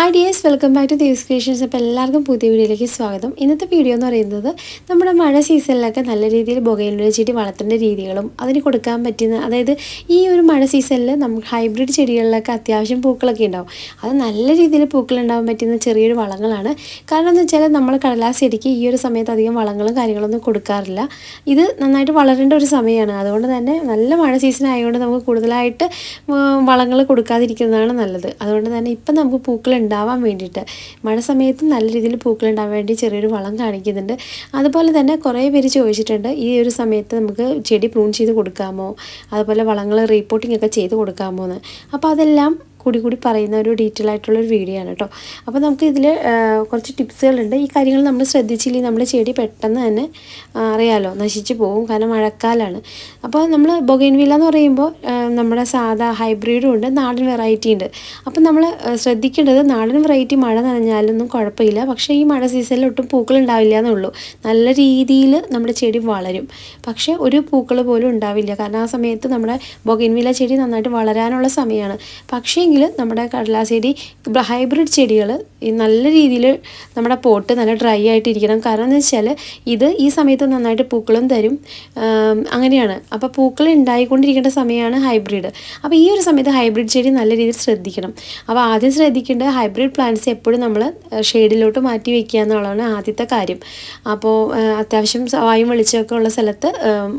Hi dears welcome back to Divas creations അപ്പോൾ എല്ലാവർക്കും പുതിയ വീഡിയോയിലേക്ക് സ്വാഗതം. ഇന്നത്തെ വീഡിയോ എന്ന് പറയുന്നത് നമ്മുടെ മഴ സീസണിലൊക്കെ നല്ല രീതിയിൽ ബൊഗയിലുള്ള ചെടി വളർത്തേണ്ട രീതികളും അതിന് കൊടുക്കാൻ പറ്റുന്ന അതായത് ഈ ഒരു മഴ സീസണിൽ നമുക്ക് ഹൈബ്രിഡ് ചെടികളിലൊക്കെ അത്യാവശ്യം പൂക്കളൊക്കെ ഉണ്ടാവും. അത് നല്ല രീതിയിൽ പൂക്കൾ പറ്റുന്ന ചെറിയൊരു വളങ്ങളാണ്. കാരണം എന്ന് വെച്ചാൽ നമ്മൾ കടലാസ് ചെടിക്ക് ഈ ഒരു സമയത്ത് അധികം വളങ്ങളും കാര്യങ്ങളൊന്നും കൊടുക്കാറില്ല. ഇത് നന്നായിട്ട് വളരേണ്ട ഒരു സമയമാണ് അതുകൊണ്ട് തന്നെ നല്ല മഴ സീസൺ ആയതുകൊണ്ട് നമുക്ക് കൂടുതലായിട്ട് വളങ്ങൾ കൊടുക്കാതിരിക്കുന്നതാണ് നല്ലത്. അതുകൊണ്ട് തന്നെ ഇപ്പം നമുക്ക് പൂക്കൾ ഉണ്ടാവാൻ വേണ്ടിയിട്ട്. മഴ സമയത്ത് നല്ല രീതിയിൽ പൂക്കൾ ഉണ്ടാവാൻ വേണ്ടി ചെറിയൊരു വളം കാണിക്കുന്നുണ്ട്. അതുപോലെ തന്നെ കുറേ പേര് ചോദിച്ചിട്ടുണ്ട് ഈ ഒരു സമയത്ത് നമുക്ക് ചെടി പ്രൂൺ ചെയ്ത് കൊടുക്കാമോ? അതുപോലെ വളങ്ങൾ റീപ്പോർട്ടിംഗ് ഒക്കെ ചെയ്ത് കൊടുക്കാമോ എന്ന് അപ്പോൾ അതെല്ലാം കൂടി കൂടി പറയുന്ന ഒരു ഡീറ്റെയിൽ ആയിട്ടുള്ള ഒരു വീഡിയോ ആണ് കേട്ടോ അപ്പോൾ നമുക്ക് ഇതിൽ കുറച്ച് ടിപ്സുകളുണ്ട് ഈ കാര്യങ്ങൾ നമ്മൾ ശ്രദ്ധിച്ചില്ലെങ്കിൽ നമ്മുടെ ചെടി പെട്ടെന്ന് തന്നെ അറിയാലോ നശിച്ചു പോകും. കാരണം മഴക്കാലമാണ് അപ്പോൾ നമ്മൾ ബൊഗൈൻവില്ല എന്ന് പറയുമ്പോൾ നമ്മുടെ സാധാ ഹൈബ്രിഡും ഉണ്ട് നാടൻ വെറൈറ്റി ഉണ്ട്. അപ്പോൾ നമ്മൾ ശ്രദ്ധിക്കേണ്ടത് നാടൻ വെറൈറ്റി മഴ നനഞ്ഞാലൊന്നും കുഴപ്പമില്ല. പക്ഷേ ഈ മഴ സീസണിൽ ഒട്ടും പൂക്കൾ ഉണ്ടാവില്ല എന്നേ ഉള്ളൂ നല്ല രീതിയിൽ നമ്മുടെ ചെടി വളരും. പക്ഷേ ഒരു പൂക്കൾ പോലും ഉണ്ടാവില്ല. കാരണം ആ സമയത്ത് നമ്മുടെ ബൊഗൈൻവില്ല ചെടി നന്നായിട്ട് വളരാനുള്ള സമയമാണ് പക്ഷേങ്കിൽ നമ്മുടെ കടലാശ്ശേരി ഹൈബ്രിഡ് ചെടികൾ നല്ല രീതിയിൽ നമ്മുടെ പോട്ട് നല്ല ഡ്രൈ ആയിട്ടിരിക്കണം. കാരണം എന്ന് വെച്ചാൽ ഇത് ഈ സമയത്ത് നന്നായിട്ട് പൂക്കളും തരും. അങ്ങനെയാണ്. അപ്പോൾ പൂക്കൾ ഉണ്ടായിക്കൊണ്ടിരിക്കേണ്ട സമയമാണ് ഹൈബ്രിഡ് അപ്പോൾ ഈ ഒരു സമയത്ത് ഹൈബ്രിഡ് ചെടി നല്ല രീതിയിൽ ശ്രദ്ധിക്കണം. അപ്പോൾ ആദ്യം ശ്രദ്ധിക്കേണ്ട ഹൈബ്രിഡ് പ്ലാന്റ്സ് എപ്പോഴും നമ്മൾ ഷെയ്ഡിലോട്ട് മാറ്റി വെക്കുക എന്നുള്ളതാണ് ആദ്യത്തെ കാര്യം. അപ്പോൾ അത്യാവശ്യം വായും വെളിച്ചമൊക്കെ ഉള്ള സ്ഥലത്ത്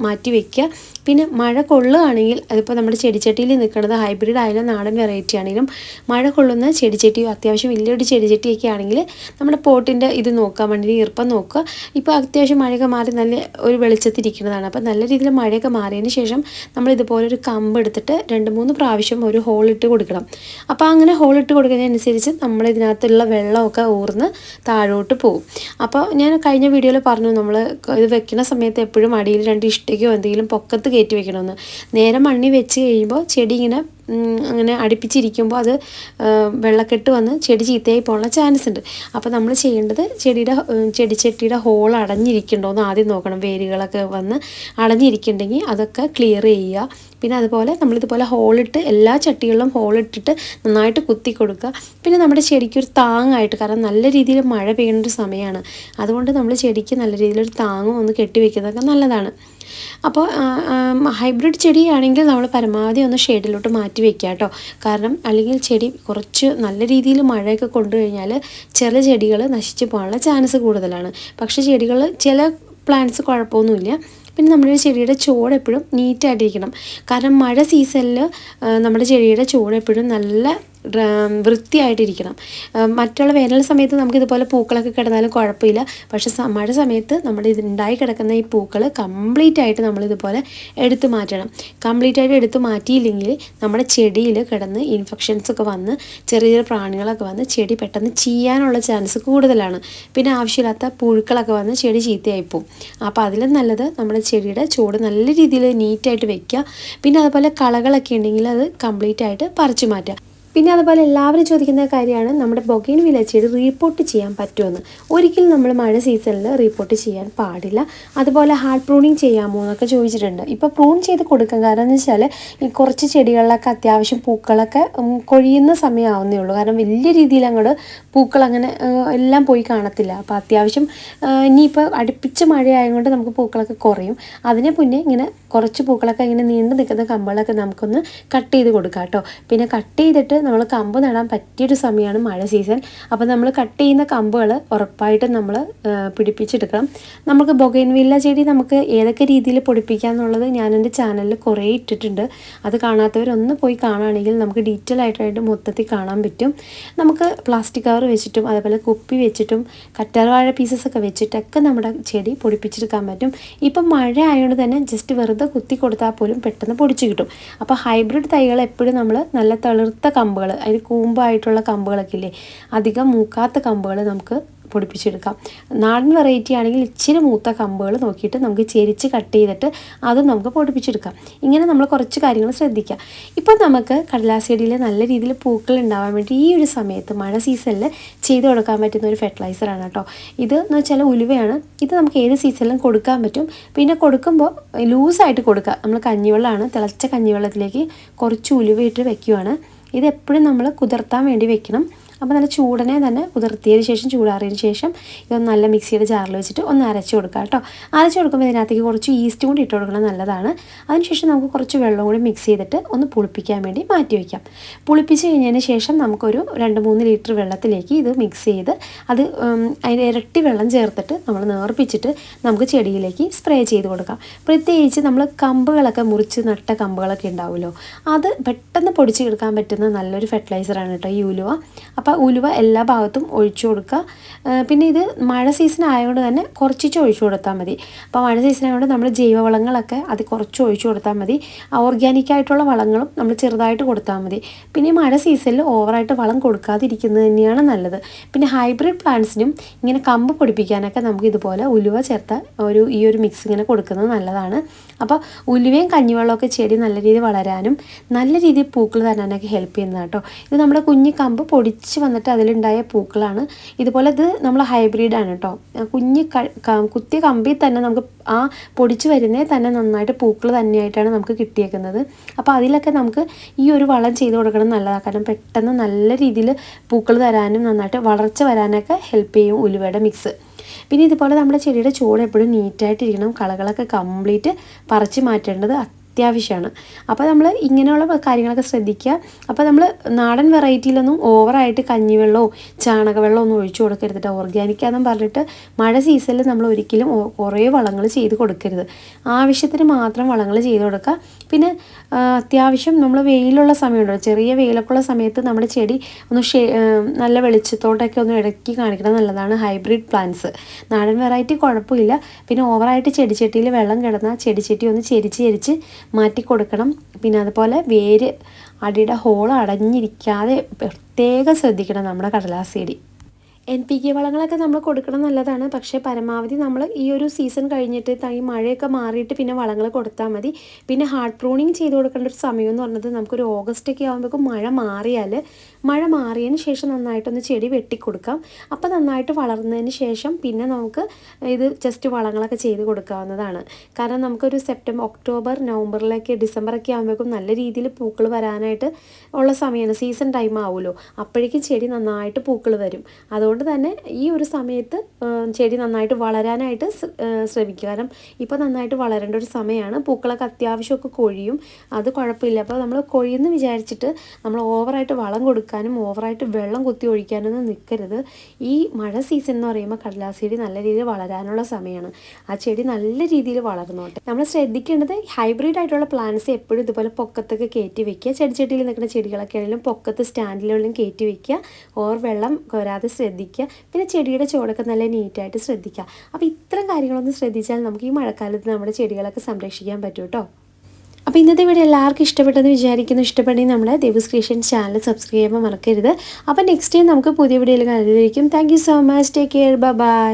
മാറ്റി വെക്കുക. പിന്നെ മഴ കൊള്ളുകയാണെങ്കിൽ അതിപ്പോൾ നമ്മുടെ ചെടിച്ചട്ടിയിൽ നിൽക്കുന്നത് ഹൈബ്രിഡ് ആയാലും നാടൻ വെറൈറ്റി ആണെങ്കിലും മഴ കൊള്ളുന്ന ചെടിച്ചട്ടി അത്യാവശ്യം വലിയൊരു ചെടിച്ചട്ടിയൊക്കെ ആണെങ്കിൽ നമ്മുടെ പോട്ടിന്റെ ഇത് നോക്കുക മണ്ണിന് ഈർപ്പം നോക്കുക. ഇപ്പോൾ അത്യാവശ്യം മഴയൊക്കെ മാറി നല്ല ഒരു വെളിച്ചത്തിരിക്കുന്നതാണ് അപ്പോൾ നല്ല രീതിയിൽ മഴയൊക്കെ മാറിയതിന് ശേഷം നമ്മൾ ഇതുപോലെ ഒരു കമ്പ് എടുത്തിട്ട് രണ്ട് മൂന്ന് പ്രാവശ്യം ഒരു ഹോൾ ഇട്ട് കൊടുക്കണം. അപ്പോൾ അങ്ങനെ ഹോൾ ഇട്ട് നമ്മൾ ഇതിനകത്തുള്ള വെള്ളമൊക്കെ ഊർന്ന് താഴോട്ട് പോകും. അപ്പോൾ ഞാൻ കഴിഞ്ഞ വീഡിയോയിൽ പറഞ്ഞു നമ്മൾ ഇത് വെക്കുന്ന സമയത്ത് എപ്പോഴും അടിയിൽ രണ്ട് ഇഷ്ടികയോ എന്തെങ്കിലും പൊക്കത്ത് കയറ്റി വെക്കണമെന്ന്. നേരെ മണ്ണി വെച്ച് കഴിയുമ്പോൾ ചെടി ഇങ്ങനെ അങ്ങനെ അടുപ്പിച്ചിരിക്കുമ്പോൾ അത് വെള്ളക്കെട്ട് വന്ന് ചെടി ചീത്തയായി പോകാനുള്ള ചാൻസ് ഉണ്ട്. അപ്പോൾ നമ്മൾ ചെയ്യേണ്ടത് ചെടിയുടെ ചെടി ചെടിച്ചട്ടിയുടെ ഹോൾ അടഞ്ഞിരിക്കണ്ടോ എന്ന് ആദ്യം നോക്കണം. വേരുകളൊക്കെ വന്ന് അടഞ്ഞിരിക്കുന്നുണ്ടെങ്കിൽ അതൊക്കെ ക്ലിയർ ചെയ്യുക. പിന്നെ അതുപോലെ നമ്മളിതുപോലെ ഹോളിട്ട് എല്ലാ ചട്ടികളിലും ഹോളിട്ടിട്ട് നന്നായിട്ട് കുത്തി കൊടുക്കുക പിന്നെ നമ്മുടെ ചെടിക്ക് ഒരു താങ്ങായിട്ട് കാരണം നല്ല രീതിയിൽ മഴ പെയ്യുന്ന ഒരു സമയമാണ് അതുകൊണ്ട് നമ്മൾ ചെടിക്ക് നല്ല രീതിയിലൊരു താങ്ങും ഒന്ന് കെട്ടിവെക്കുന്നതൊക്കെ നല്ലതാണ്. അപ്പോൾ ഹൈബ്രിഡ് ചെടിയാണെങ്കിൽ നമ്മൾ പരമാവധി ഒന്ന് ഷെയ്ഡിലോട്ട് മാറ്റി വെക്കുക കേട്ടോ കാരണം അല്ലെങ്കിൽ ചെടി കുറച്ച് നല്ല രീതിയിൽ മഴയൊക്കെ കൊണ്ടു കഴിഞ്ഞാൽ ചില ചെടികൾ നശിച്ചു പോകാനുള്ള ചാൻസ് കൂടുതലാണ്. പക്ഷേ ചെടികൾ ചില പ്ലാന്റ്സ് കുഴപ്പമൊന്നുമില്ല. പിന്നെ നമ്മുടെ ചെടിയുടെ ചോട് എപ്പോഴും നീറ്റായിട്ടിരിക്കണം കാരണം മഴ സീസണിൽ നമ്മുടെ ചെടിയുടെ ചോട് എപ്പോഴും നല്ല വൃത്തിയായിട്ടിരിക്കണം. മറ്റുള്ള വേനൽ സമയത്ത് നമുക്ക് ഇതുപോലെ പൂക്കളൊക്കെ കിടന്നാലും കുഴപ്പമില്ല. പക്ഷേ മഴ സമയത്ത് നമ്മുടെ ഇത് ഉണ്ടായി കിടക്കുന്ന ഈ പൂക്കൾ കംപ്ലീറ്റ് ആയിട്ട് നമ്മൾ ഇതുപോലെ എടുത്തു മാറ്റണം. കംപ്ലീറ്റ് ആയിട്ട് എടുത്തു മാറ്റിയില്ലെങ്കിൽ നമ്മുടെ ചെടിയിൽ കിടന്ന് ഇൻഫെക്ഷൻസ് ഒക്കെ വന്ന് ചെറിയ ചെറിയ പ്രാണികളൊക്കെ വന്ന് ചെടി പെട്ടെന്ന് ചെയ്യാനുള്ള ചാൻസ് കൂടുതലാണ്. പിന്നെ ആവശ്യമില്ലാത്ത പുഴുക്കളൊക്കെ വന്ന് ചെടി ചീത്തയായി പോകും അപ്പോൾ അതിലും നല്ലത് നമ്മുടെ ചെടിയുടെ ചൂട് നല്ല രീതിയിൽ നീറ്റായിട്ട് വെക്കുക. പിന്നെ അതുപോലെ കളകളൊക്കെ ഉണ്ടെങ്കിൽ അത് കംപ്ലീറ്റ് ആയിട്ട് പറിച്ചു മാറ്റുക. പിന്നെ അതുപോലെ എല്ലാവരും ചോദിക്കുന്ന കാര്യമാണ് നമ്മുടെ ബൊഗൈൻ വിലച്ചെടി റീപ്പോർട്ട് ചെയ്യാൻ പറ്റുമെന്ന്. ഒരിക്കലും നമ്മൾ മഴ സീസണിൽ റീപ്പോർട്ട് ചെയ്യാൻ പാടില്ല. അതുപോലെ ഹാർഡ് പ്രൂണിങ് ചെയ്യാമോ എന്നൊക്കെ ചോദിച്ചിട്ടുണ്ട്. ഇപ്പോൾ പ്രൂൺ ചെയ്ത് കൊടുക്കാം. കാരണം എന്ന് വെച്ചാൽ ഈ കുറച്ച് ചെടികളിലൊക്കെ അത്യാവശ്യം പൂക്കളൊക്കെ കൊഴിയുന്ന സമയമാവുന്നേ ഉള്ളൂ. കാരണം വലിയ രീതിയിൽ അങ്ങോട്ട് പൂക്കൾ അങ്ങനെ എല്ലാം പോയി കാണത്തില്ല. അപ്പോൾ അത്യാവശ്യം ഇനിയിപ്പോൾ അടുപ്പിച്ച മഴയായതുകൊണ്ട് നമുക്ക് പൂക്കളൊക്കെ കുറയും. അതിനെ മുന്നേ ഇങ്ങനെ കുറച്ച് പൂക്കളൊക്കെ ഇങ്ങനെ നീണ്ടു നിൽക്കുന്ന കമ്പുകളൊക്കെ നമുക്കൊന്ന് കട്ട് ചെയ്ത് കൊടുക്കാം കേട്ടോ. പിന്നെ കട്ട് ചെയ്തിട്ട് നമ്മൾ കമ്പ് നടാൻ പറ്റിയൊരു സമയമാണ് മഴ സീസൺ അപ്പോൾ നമ്മൾ കട്ട് ചെയ്യുന്ന കമ്പുകൾ ഉറപ്പായിട്ടും നമ്മൾ പിടിപ്പിച്ചെടുക്കണം. നമുക്ക് ബൊഗൈൻവില്ല ചെടി നമുക്ക് ഏതൊക്കെ രീതിയിൽ പൊടിപ്പിക്കാം എന്നുള്ളത് ഞാൻ എന്റെ ചാനലിൽ കുറേ ഇട്ടിട്ടുണ്ട്. അത് കാണാത്തവരൊന്ന് പോയി കാണുകയാണെങ്കിൽ നമുക്ക് ഡീറ്റെയിൽ ആയിട്ടായിട്ട് മൊത്തത്തിൽ കാണാൻ പറ്റും. നമുക്ക് പ്ലാസ്റ്റിക് കവർ വെച്ചിട്ടും അതേപോലെ കുപ്പി വെച്ചിട്ടും കറ്റാർവാഴ പീസസ് ഒക്കെ വെച്ചിട്ടൊക്കെ നമ്മുടെ ചെടി പൊടിപ്പിച്ചെടുക്കാൻ പറ്റും. ഇപ്പം മഴ ആയതുകൊണ്ട് തന്നെ ജസ്റ്റ് വെറുതെ കുത്തി കൊടുത്താൽ പോലും പെട്ടെന്ന് പൊടിച്ച് കിട്ടും. അപ്പോൾ ഹൈബ്രിഡ് തൈകൾ എപ്പോഴും നമ്മൾ നല്ല തളിർത്ത കമ്പുകൾ അതിന് കൂമ്പായിട്ടുള്ള കമ്പുകളൊക്കെ ഇല്ലേ? അധികം മൂക്കാത്ത കമ്പുകൾ നമുക്ക് പൊടിപ്പിച്ചെടുക്കാം. നാടൻ വെറൈറ്റി ആണെങ്കിൽ ഇച്ചിരി മൂത്ത കമ്പുകൾ നോക്കിയിട്ട് നമുക്ക് ചെരിച്ച് കട്ട് ചെയ്തിട്ട് അത് നമുക്ക് പൊടിപ്പിച്ചെടുക്കാം. ഇങ്ങനെ നമ്മൾ കുറച്ച് കാര്യങ്ങൾ ശ്രദ്ധിക്കാം. ഇപ്പം നമുക്ക് കടലാസെടിയിൽ നല്ല രീതിയിൽ പൂക്കൾ ഉണ്ടാവാൻ വേണ്ടി ഈ ഒരു സമയത്ത് മഴ സീസണിൽ ചെയ്ത് കൊടുക്കാൻ പറ്റുന്ന ഒരു ഫെർട്ടിലൈസറാണ് കേട്ടോ. ഇത് എന്ന് വെച്ചാൽ ഉലുവയാണ്. ഇത് നമുക്ക് ഏത് സീസണിലും കൊടുക്കാൻ പറ്റും. പിന്നെ കൊടുക്കുമ്പോൾ ലൂസായിട്ട് കൊടുക്കുക. നമ്മൾ കഞ്ഞിവെള്ളമാണ് തിളച്ച കഞ്ഞിവെള്ളത്തിലേക്ക് കുറച്ച് ഉലുവയിട്ട് വെക്കുവാണ്. ഇത് എപ്പോഴും നമ്മൾ കുതിർത്താൻ വേണ്ടി വെക്കണം. അപ്പോൾ നല്ല ചൂടനെ തന്നെ കുതിർത്തിയതിന് ശേഷം ചൂടാറിയതിന് ശേഷം ഇതൊന്ന് നല്ല മിക്സിയുടെ ജാറിൽ വെച്ചിട്ട് ഒന്ന് അരച്ചു കൊടുക്കുക കേട്ടോ. അരച്ച് കൊടുക്കുമ്പോൾ ഇതിനകത്തേക്ക് കുറച്ച് ഈസ്റ്റ് കൂടി ഇട്ട് കൊടുക്കണം നല്ലതാണ്. അതിനുശേഷം നമുക്ക് കുറച്ച് വെള്ളം കൂടി മിക്സ് ചെയ്തിട്ട് ഒന്ന് പുളിപ്പിക്കാൻ വേണ്ടി മാറ്റി വയ്ക്കാം പുളിപ്പിച്ച് കഴിഞ്ഞതിന് ശേഷം നമുക്കൊരു രണ്ട് മൂന്ന് ലിറ്റർ വെള്ളത്തിലേക്ക് ഇത് മിക്സ് ചെയ്ത് അത് അതിന്റെ ഇരട്ടി വെള്ളം ചേർത്തിട്ട് നമ്മൾ നേർപ്പിച്ചിട്ട് നമുക്ക് ചെടിയിലേക്ക് സ്പ്രേ ചെയ്ത് കൊടുക്കാം. പ്രത്യേകിച്ച് നമ്മൾ കമ്പുകളൊക്കെ മുറിച്ച് നട്ട കമ്പുകളൊക്കെ ഉണ്ടാവുമല്ലോ അത് പെട്ടെന്ന് പൊടിച്ചെടുക്കാൻ പറ്റുന്ന നല്ലൊരു ഫെർട്ടിലൈസറാണ് കേട്ടോ ഈ ഉലുവ. അപ്പോൾ ഉലുവ എല്ലാ ഭാഗത്തും ഒഴിച്ചു കൊടുക്കുക. പിന്നെ ഇത് മഴ സീസൺ ആയതുകൊണ്ട് തന്നെ കുറച്ചിച്ച് ഒഴിച്ചു കൊടുത്താൽ മതി. അപ്പോൾ മഴ സീസൺ ആയതുകൊണ്ട് നമ്മൾ ജൈവവളങ്ങളൊക്കെ അത് കുറച്ച് ഒഴിച്ചു കൊടുത്താൽ മതി. ഓർഗാനിക്കായിട്ടുള്ള വളങ്ങളും നമ്മൾ ചെറുതായിട്ട് കൊടുത്താൽ മതി. പിന്നെ മഴ സീസണിൽ ഓവറായിട്ട് വളം കൊടുക്കാതിരിക്കുന്നത് തന്നെയാണ് നല്ലത്. പിന്നെ ഹൈബ്രിഡ് പ്ലാന്റ്സിനും ഇങ്ങനെ കമ്പ് പൊടിപ്പിക്കാനൊക്കെ നമുക്ക് ഇതുപോലെ ഉലുവ ചേർത്ത ഒരു ഈ ഒരു മിക്സ് ഇങ്ങനെ കൊടുക്കുന്നത് നല്ലതാണ്. അപ്പോൾ ഉലുവയും കഞ്ഞിവെള്ളമൊക്കെ ചെടി നല്ല രീതിയിൽ വളരാനും നല്ല രീതിയിൽ പൂക്കൾ തരാനൊക്കെ ഹെൽപ്പ് ചെയ്യുന്നതാണ് കേട്ടോ ഇത് നമ്മുടെ കുഞ്ഞി കമ്പ് പൊടിച്ച് വന്നിട്ട് അതിലുണ്ടായ പൂക്കളാണ്. ഇതുപോലെ ഇത് നമ്മൾ ഹൈബ്രിഡാണ് കേട്ടോ കുഞ്ഞ് കുത്തിയ കമ്പിൽ തന്നെ നമുക്ക് ആ പൊടിച്ചു വരുന്നേ തന്നെ നന്നായിട്ട് പൂക്കൾ തന്നെയായിട്ടാണ് നമുക്ക് കിട്ടിയേക്കുന്നത്. അപ്പോൾ അതിലൊക്കെ നമുക്ക് ഈ ഒരു വളം ചെയ്ത് കൊടുക്കണം നല്ലതാണ് കാരണം പെട്ടെന്ന് നല്ല രീതിയിൽ പൂക്കൾ തരാനും നന്നായിട്ട് വളർച്ച വരാനൊക്കെ ഹെൽപ്പ് ചെയ്യും ഉലുവയുടെ മിക്സ് പിന്നെ ഇതുപോലെ നമ്മുടെ ചെടിയുടെ ചൂട് എപ്പോഴും നീറ്റായിട്ടിരിക്കണം കളകളൊക്കെ കംപ്ലീറ്റ് പറിച്ച് മാറ്റേണ്ടത് അത്യാവശ്യമാണ് അപ്പോൾ നമ്മൾ ഇങ്ങനെയുള്ള കാര്യങ്ങളൊക്കെ ശ്രദ്ധിക്കുക. അപ്പോൾ നമ്മൾ നാടൻ വെറൈറ്റിയിലൊന്നും ഓവറായിട്ട് കഞ്ഞിവെള്ളമോ ചാണകവെള്ളമോ ഒന്നും ഒഴിച്ചു കൊടുക്കരുത് ഓർഗാനിക്കാന്നും പറഞ്ഞിട്ട് മഴ സീസണിൽ നമ്മൾ ഒരിക്കലും കുറേ വളങ്ങൾ ചെയ്ത് കൊടുക്കരുത്. ആവശ്യത്തിന് മാത്രം വളങ്ങൾ ചെയ്ത് കൊടുക്കുക. പിന്നെ അത്യാവശ്യം നമ്മൾ വെയിലുള്ള സമയമുണ്ടോ ചെറിയ വെയിലൊക്കെ ഉള്ള സമയത്ത് നമ്മുടെ ചെടി ഒന്ന് ഷേ നല്ല വെളിച്ചത്തോട്ടൊക്കെ ഒന്ന് ഇടക്കി കാണിക്കണം നല്ലതാണ് ഹൈബ്രിഡ് പ്ലാന്റ്സ്. നാടൻ വെറൈറ്റി കുഴപ്പമില്ല. പിന്നെ ഓവറായിട്ട് ചെടിച്ചട്ടിയിൽ വെള്ളം കിടന്നാൽ ചെടിച്ചട്ടി ഒന്ന് ചെരിച്ച് ചെരിച്ച് മാറ്റി കൊടുക്കണം പിന്നെ അതുപോലെ വേര് അടിയുടെ ഹോൾ അടഞ്ഞിരിക്കാതെ പ്രത്യേകം ശ്രദ്ധിക്കണം നമ്മുടെ കടലാസ് ചെടി. എൻ പി കെ വളങ്ങളൊക്കെ നമ്മൾ കൊടുക്കണം നല്ലതാണ്. പക്ഷേ പരമാവധി നമ്മൾ ഈ ഒരു സീസൺ കഴിഞ്ഞിട്ട് ഈ മഴയൊക്കെ മാറിയിട്ട് പിന്നെ വളങ്ങൾ കൊടുത്താൽ മതി. പിന്നെ ഹാർഡ് പ്രൂണിങ് ചെയ്ത് കൊടുക്കേണ്ട ഒരു സമയം എന്ന് പറഞ്ഞത് നമുക്കൊരു ഓഗസ്റ്റ് ഒക്കെ ആകുമ്പോഴേക്കും മഴ മാറിയാൽ മഴ മാറിയതിന് ശേഷം നന്നായിട്ടൊന്ന് ചെടി വെട്ടിക്കൊടുക്കാം. അപ്പോൾ നന്നായിട്ട് വളർന്നതിന് ശേഷം പിന്നെ നമുക്ക് ഇത് ജസ്റ്റ് വളങ്ങളൊക്കെ ചെയ്ത് കൊടുക്കാവുന്നതാണ്. കാരണം നമുക്കൊരു സെപ്റ്റംബർ ഒക്ടോബർ നവംബറിലേക്ക് ഡിസംബറൊക്കെ ആകുമ്പോഴേക്കും നല്ല രീതിയിൽ പൂക്കൾ വരാനായിട്ട് ഉള്ള സമയമാണ് സീസൺ ടൈം ആവുമല്ലോ. അപ്പോഴേക്കും ചെടി നന്നായിട്ട് പൂക്കൾ വരും. അതുകൊണ്ട് തന്നെ ഈ ഒരു സമയത്ത് ചെടി നന്നായിട്ട് വളരാനായിട്ട് ശ്രമിക്കുക. കാരണം ഇപ്പോൾ നന്നായിട്ട് വളരേണ്ട ഒരു സമയമാണ് പൂക്കളൊക്കെ അത്യാവശ്യമൊക്കെ കൊഴിയും. അത് കുഴപ്പമില്ല. അപ്പോൾ നമ്മൾ കൊഴിയെന്ന് വിചാരിച്ചിട്ട് നമ്മൾ ഓവറായിട്ട് വളം കൊടുക്കാനും ഓവറായിട്ട് വെള്ളം കുത്തി ഒഴിക്കാനൊന്നും നിൽക്കരുത് ഈ മഴ സീസൺ എന്ന് പറയുമ്പോൾ കടലാസ് ചെടി നല്ല രീതിയിൽ വളരാനുള്ള സമയമാണ് ആ ചെടി നല്ല രീതിയിൽ വളർന്നോട്ടെ. നമ്മൾ ശ്രദ്ധിക്കേണ്ടത് ഹൈബ്രിഡ് ആയിട്ടുള്ള പ്ലാന്റ്സ് എപ്പോഴും ഇതുപോലെ പൊക്കത്തൊക്കെ കയറ്റി വെക്കുക. ചെടി ചെടിയിൽ നിൽക്കുന്ന ചെടികളൊക്കെ ആണെങ്കിലും പൊക്കത്ത് സ്റ്റാൻഡിലുള്ളിലും കയറ്റി വെക്കുക. ഓർ വെള്ളം കോരാതെ ശ്രദ്ധിക്കുക. പിന്നെ ചെടിയുടെ ചുവടൊക്കെ നല്ല നീറ്റായിട്ട് ശ്രദ്ധിക്കുക. അപ്പോൾ ഇത്തരം കാര്യങ്ങളൊന്നും ശ്രദ്ധിച്ചാൽ നമുക്ക് ഈ മഴക്കാലത്ത് നമ്മുടെ ചെടികളൊക്കെ സംരക്ഷിക്കാൻ പറ്റും കേട്ടോ അപ്പോൾ ഇന്നത്തെ വീഡിയോ എല്ലാവർക്കും ഇഷ്ടപ്പെട്ടെന്ന് വിചാരിക്കുന്നു. ഇഷ്ടപ്പെട്ടെങ്കിൽ നമ്മുടെ ദേവസ് ക്രിയേഷൻ ചാനൽ സബ്സ്ക്രൈബ് ചെയ്യാൻ മറക്കരുത്. അപ്പോൾ നെക്സ്റ്റ് ടൈം നമുക്ക് പുതിയ വീഡിയോയിൽ കാണുന്നതായിരിക്കും thank so much take care bye